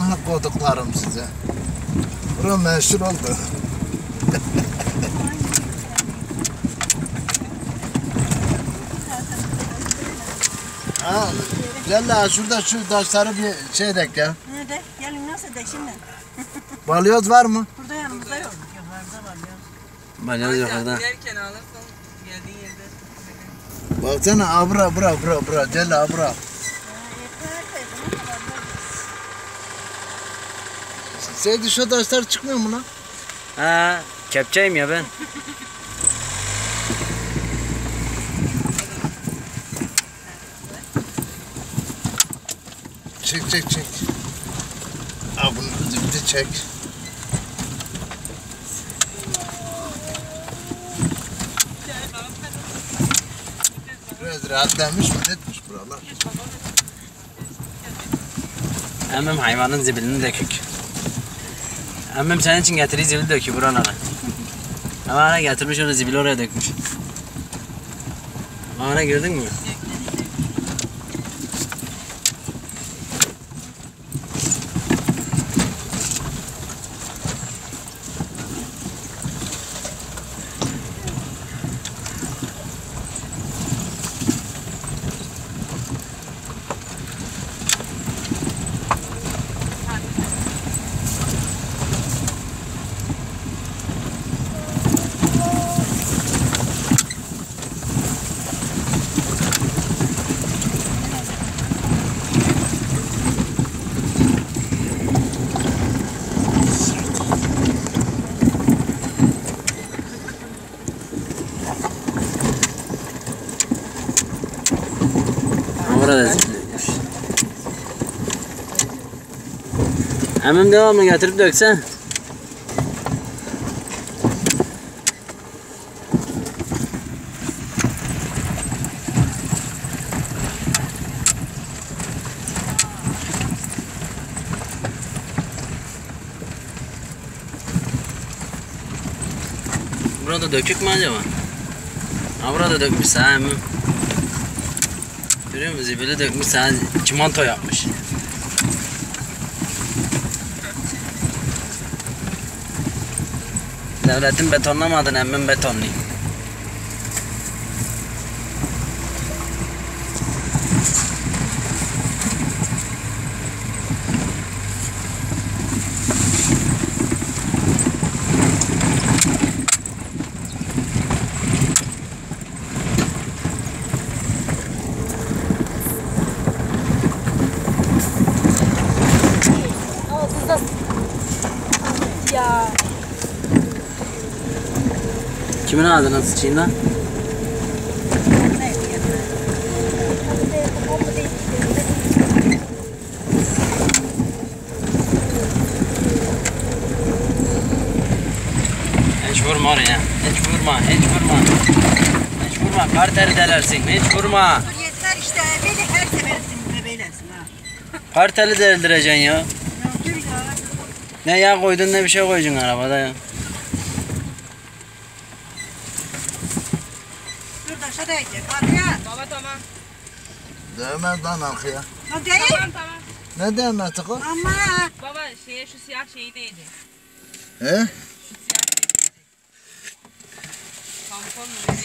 Aha koduklarım size. Bura meşhur oldu. Ha, gel la şurada şu taşları bir şey dek ya. Nerede? Gelin nasıl de şimdi? Balyoz var mı? Burada yanımızda yok. Balyoz yukarıda. İnerken alırsan geldiğin yerde. Baksana abra bura bura bura gel abra. Seydi şu taşlar çıkmıyor mu lan? Ha, kepçeyim ya ben. Çek çek çek. Al bunu dibde çek. Rahatlamış mı? Netmiş buralar. Emmim hayvanın zibilini dökük. Emmim senin için getirdiği zibili döküyor buralara. Ama ana getirmiş onu zibili oraya dökmüş. Ana gördün mü? Zibili dökmüş. Emmim devamlı getirip dökse. Burada dökük mü acaba? Ha burada dökmüş ha. Görüyor musun? Zibili dökmüş sana çimento yapmış. Devletin betonlamadın emmim betonlayayım. Ya. Kimin ağzına sıçayım lan? Hiç vurma oraya. Hiç vurma. Hiç vurma. Hiç vurma. Parteri delersin. Hiç vurma. Yeter işte. Beni her seferinde böylesin ha. Parteli deldireceksin ya. Ne yağ koydun ne bir şey koyacaksın arabada ya. Dur da aşağıda gidecek. Arkaya. Baba tamam. Değmez lan arkaya. Lan değil. Tamam tamam. Ne değmez o? Ama. Baba şeye şu siyah şeyi değdi. He? Şu siyah şeyi değdi. Tampon mu?